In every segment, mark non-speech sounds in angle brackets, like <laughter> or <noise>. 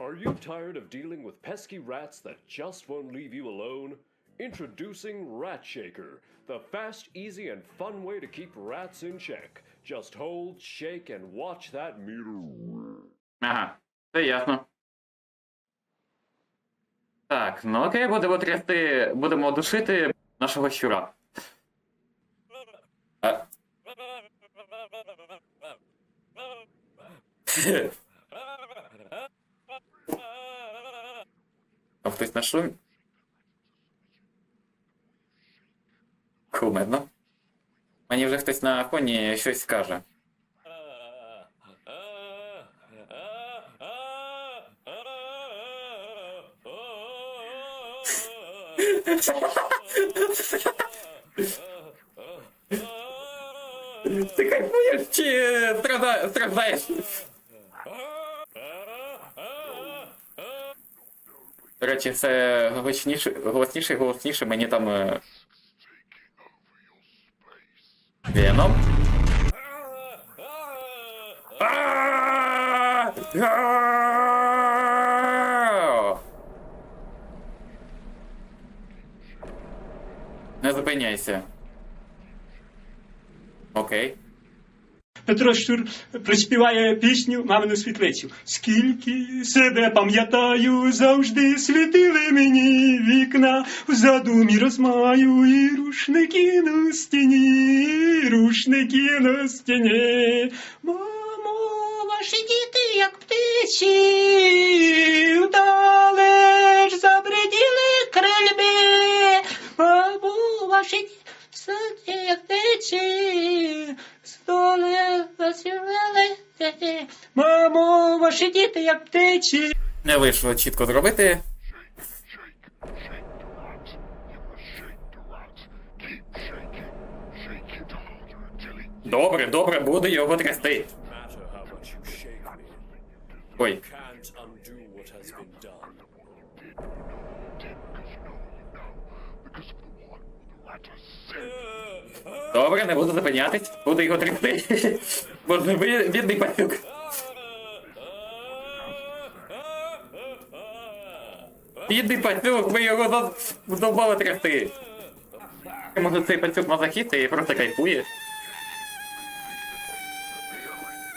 Are you tired of dealing with pesky rats that just won't leave you alone? Introducing Rat Shaker, the fast, easy, and fun way to keep rats in check. Just hold, shake, and watch that meter. Ага, це ясно. Так, ну окей, будемо трясти, будемо душити нашого щура. А... <laughs> <laughs> А хтось на шумі? Кумедно. Мені вже хтось на фоні щось скаже. Ти кайфуєш чи страда- До речі, все голосніше, голосніше, голосніше мені там. е, Веном. Не зупиняйся. Окей. Петро Щур приспіває пісню Мамину світлицю. Скільки себе пам'ятаю, завжди світили мені вікна, в задумі розмаю і рушники на стіні, рушники на стіні. Мамо, ваші діти, як птиці, вдалеч забриділи крильби. Мамо, ваші діти, як птиці, столи засівали. Мамо, ваші діти, як птиці. Не вийшло чітко зробити. Добре, добре, буду його трясти. Ой, добре, не буду зупинятись, буду його трясти. <laughs> Ви- бідний пацюк. Бідний пацюк, ви його за- задовбали трясти. Може цей пацюк мазохіст і просто кайфує.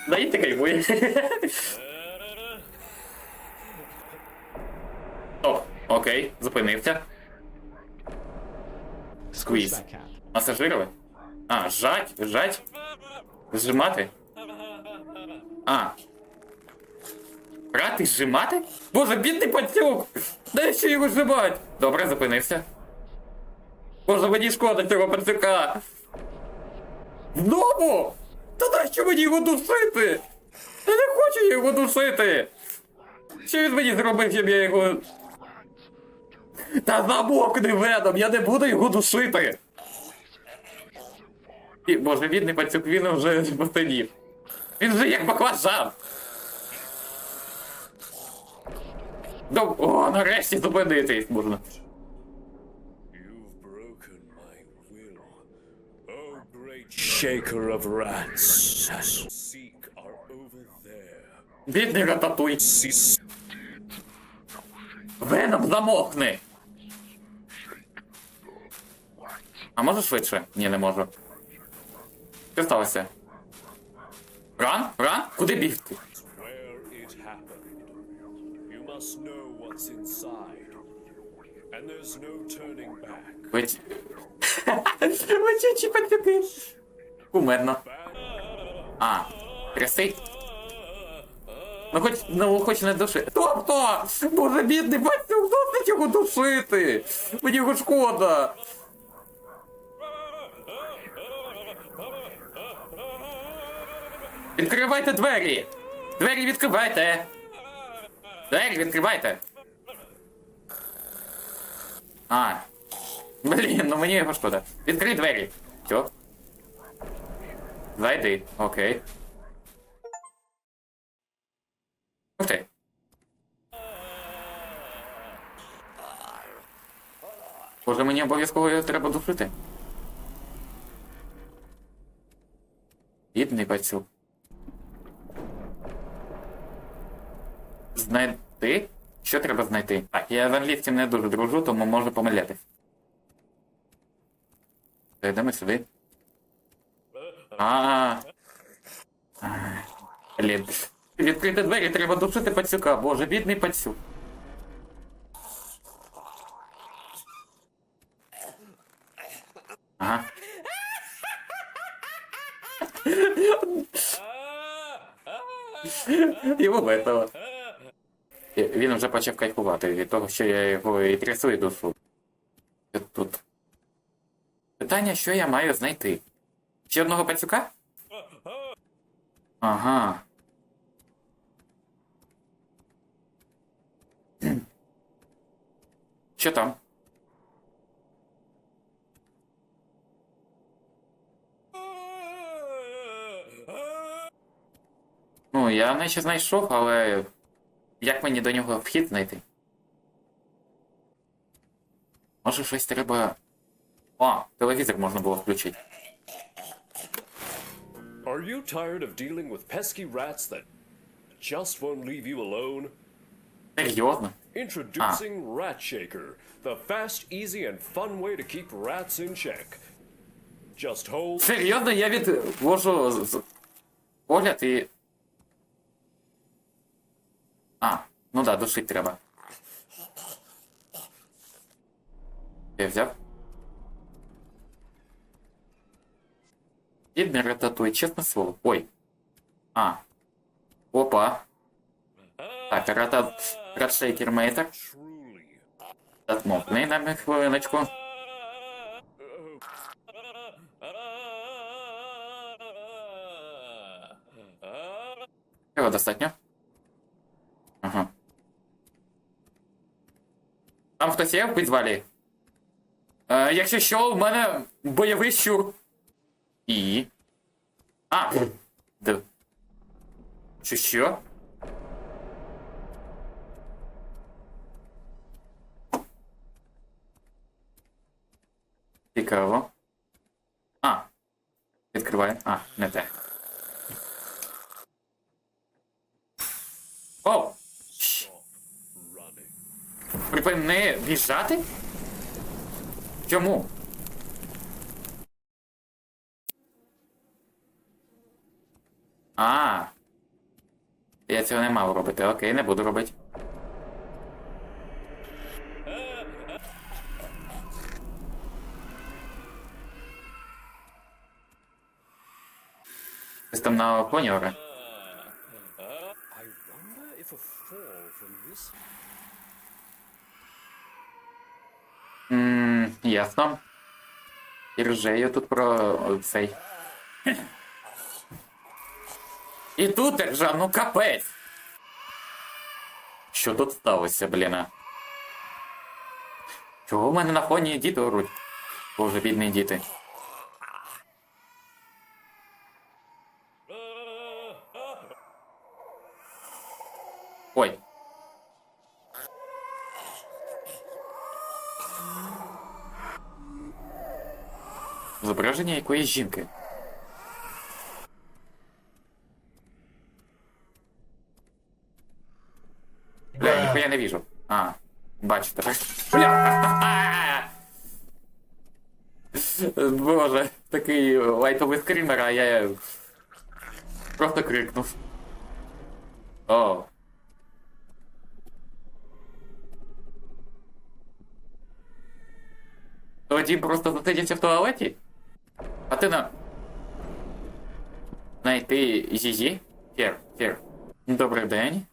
Да і ти кайфує. О, окей, зупинився. Сквіз. Масажировать? А, жать, жать. Зжимати? А. Брати зжимати? Боже, бідний пацюк! Дай ще його зжимать! Добре, зупинився. Боже, мені шкода цього пацюка! Знову! Та нащо мені його душити? Я не хочу його душити! Що він мені зробив, щоб я його. Та замовкни ведом, я не буду його душити! І, боже, бідний пацюк, він вже постинів. Він вже як баклажан. Доб... О, нарешті зупинитись можна. Shaker of rats. Seek are over there. Бідний рататуй. Веном замовкни. А може швидше? Ні, не можу. Що сталося? Ран? Ран? Куди бігти? where it happened. You must know what's inside. And there's no turning back. Ви... ці- Ви чучі. Кумедно. А, трясти? Ну хоч, ну хоч не души. Тобто, боже, бідний пацюк, досить його душити. Мені його шкода. Відкривайте двері! Двері відкривайте! Двері відкривайте! А. Блін, ну мені його шкода. Відкрий двері. Все. Зайди, окей. Ух ти. Боже, мені обов'язково його треба душити. Бідний пацюк. Знайти? Що треба знайти? Так, я з англійським не дуже дружу, тому можу помилятись. Зайдемо сюди. А. Блін. Відкрити двері, треба душити пацюка. Боже, бідний пацюк. Ага. Йому весело. І Він вже почав кайфувати від того, що я його і трясу і душу. Тут. Питання, що я маю знайти? Ще одного пацюка? Ага. Що там? Ну, я наче знайшов, але як мені до нього вхід знайти? Може щось треба. О, телевізор можна було включити. Are you tired of dealing with pesky rats that just won't leave you alone? Серйозно? Introducing а. Rat Shaker, the fast, easy, and fun way to keep rats in check. Just hold. Серйозно, я з- погляд і. Да, душить треба. Я взяв. Бідний рататуй, чесне слово. Ой. А. Опа. Так, рата... Ратшейкер мейтер. Truly. Затмовкний на хвилиночку. Його достатньо. Там хтось є в підвалі? Е, якщо що, у мене бойовий щур. І. А! Д. Що що? Цікаво. А. Відкриваю. А, не те. О! Running. Припини біжати? Чому? А. Я цього не мав робити. Окей, не буду робити. Ти там на коні? ясно. І ржею тут про цей. І тут ржа, ну капець. Що тут сталося, бліна? Чого в мене на фоні діти оруть? Боже, бідні діти. Ой. Зображення якоїсь жінки. Бля, ніхуя не вижу. А, бачу тепер. Бля! Боже, такий лайтовий скрімер, а я просто крикнув. О. Тоді просто засидівся в туалеті? А ти на. Найти Зізі? Фір, фір. Добрий день.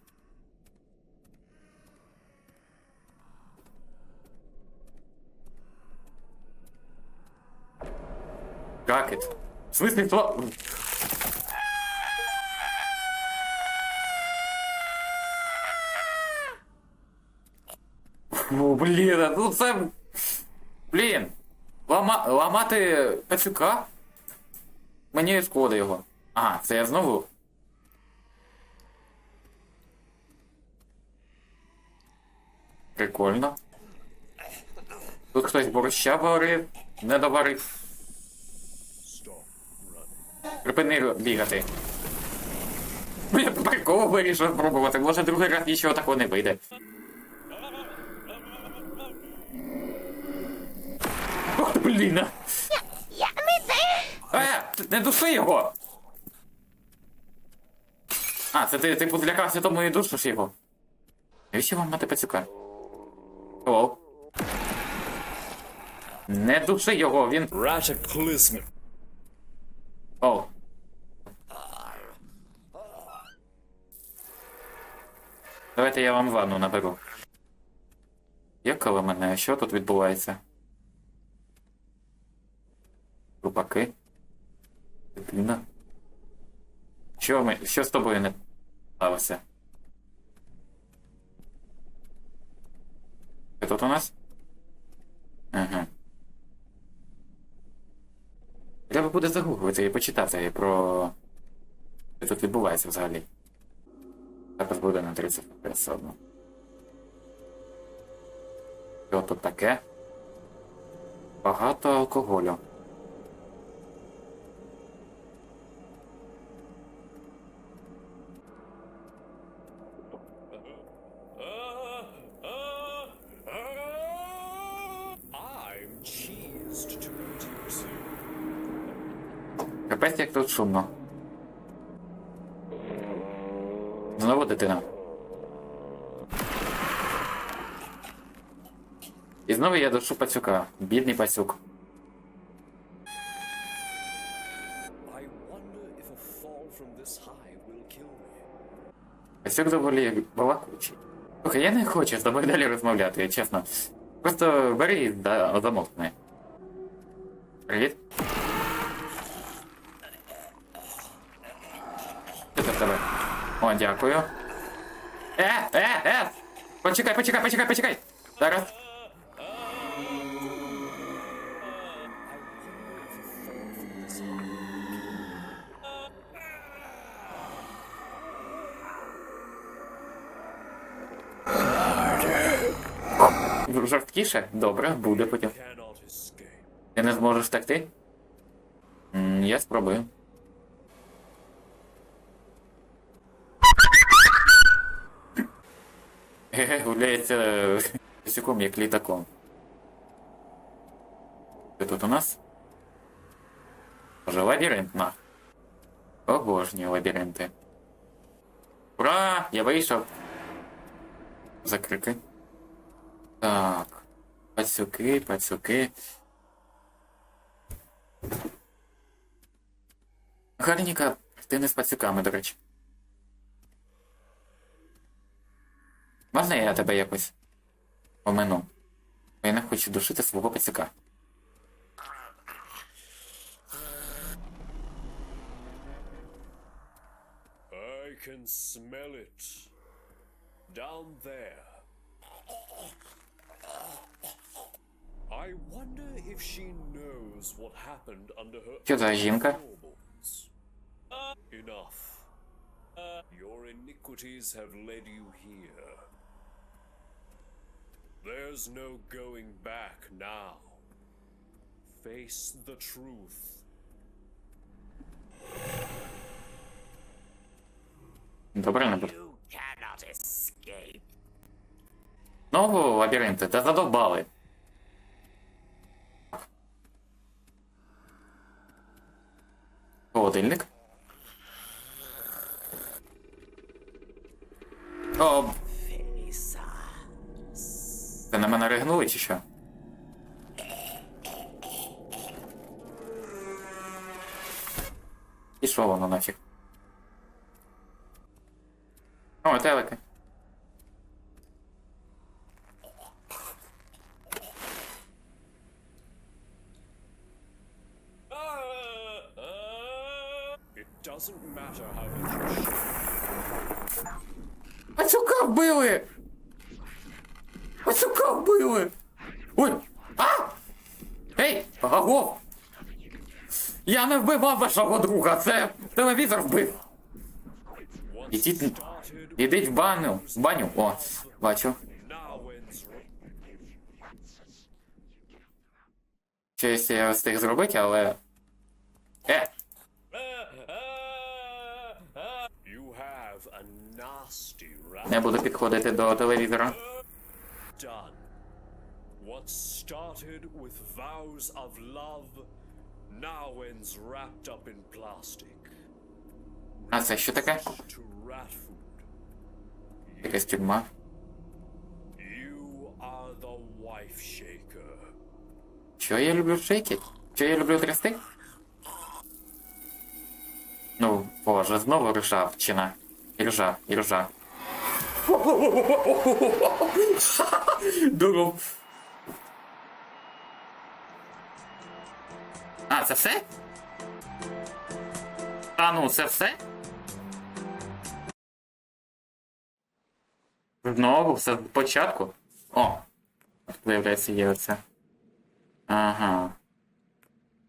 Как это? В смысле, то... Фу, блін, а ну це... Блін. Лама... Ламати пацюка? Мені шкода його. Ага, це я знову. Прикольно. Тут хтось борща варив, не доварив. Припини бігати. Блін, прикольно. випадково вирішив спробувати. Може другий раз нічого такого не вийде. Блін. Я не те. Е, не души його! А, це ти, ти злякався тому і душиш його. Навіщо вам мати пацюка? О. Не души його, він. Rataclysm. О. Давайте я вам ванну наберу. Якали мене, що тут відбувається? Рупаки? Дитина? Що ми. Що з тобою не сталося? Ти тут у нас? Ага. Треба буде загуглити і почитати про. Що тут відбувається взагалі. Зараз буде на 30 FPS одно. Що тут таке? Багато алкоголю. Капець як тут шумно. Знову дитина. І знову я душу пацюка. Бідний пацюк. Пацюк доволі балакучий. Слухай, я не хочу з тобою далі розмовляти, чесно. Просто бери і да, замовкни. Привіт. Що це в тебе? О, дякую. Е, е, е! Почекай, почекай, почекай, почекай! Зараз. Жорсткіше? Добре, буде потім. Ти не зможеш втекти? Я спробую. <laughs> Ге-ге, гуляється пісюком як літаком. Що тут у нас? Може лабіринт на. Обожнюю лабіринти. Ура! Я вийшов. Закрики. Так. Пацюки, пацюки. Гарніка, ти не з пацюками, до речі. Можна я тебе якось помину? Бо я не хочу душити свого пацюка. I can smell it. Down there. I wonder if she knows what happened under her Що за жінка? Enough. Your iniquities have led you here. There's no going back now. Face the truth. Добре, не буду. You cannot escape. Знову лабіринти, та задовбали. Холодильник. О, Felisa. це на мене ригнули чи що? Пішло воно нафіг. О, shout. Пацюка вбили! Пацюка вбили! Ой! А! Ей! Аго! Я не вбивав вашого друга, це телевізор вбив! Ідіть, ідіть в баню, в баню, о, бачу. Щось я встиг зробити, але. Е! Не буду підходити до телевізора. done. What started with vows of love now ends wrapped up in plastic. А це що таке? To rat food. Якась тюрма. You are the wife shaker. Що я люблю шейкать? Що я люблю трясти? Ну, боже, знову ржавчина. І ржа, і ржа. Дуров. А, це все? А ну, це все? Знову, все спочатку? О! Виявляється, є оце. Ага.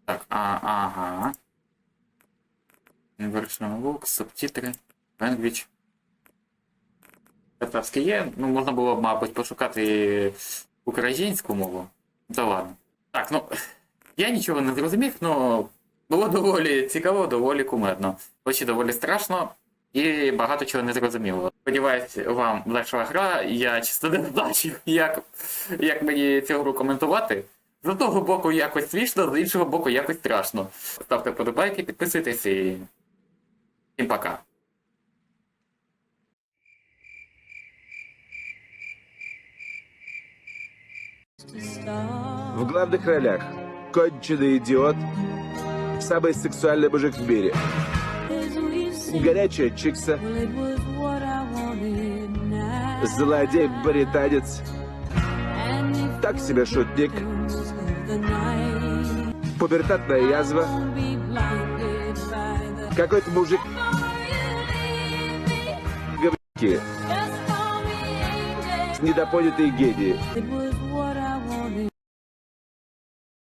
Так, а, ага. Inversion лук, субтитри, language. Татарський є, ну можна було б, мабуть, пошукати українську мову. Та ладно. Так, ну. Я нічого не зрозумів, ну було доволі цікаво, доволі кумедно. Хоч і доволі страшно, і багато чого не зрозуміло. Сподіваюсь, вам зайшла гра. Я чисто не бачив, як, як мені цю гру коментувати. З одного боку якось смішно, з іншого боку якось страшно. Ставте вподобайки, підписуйтесь і. Всім пока. В главных ролях конченый идиот, самый сексуальный мужик в мире, горячая чикса, злодей-британец, так себе шутник, пубертатная язва, какой-то мужик. Говнюки, недопонятые гении.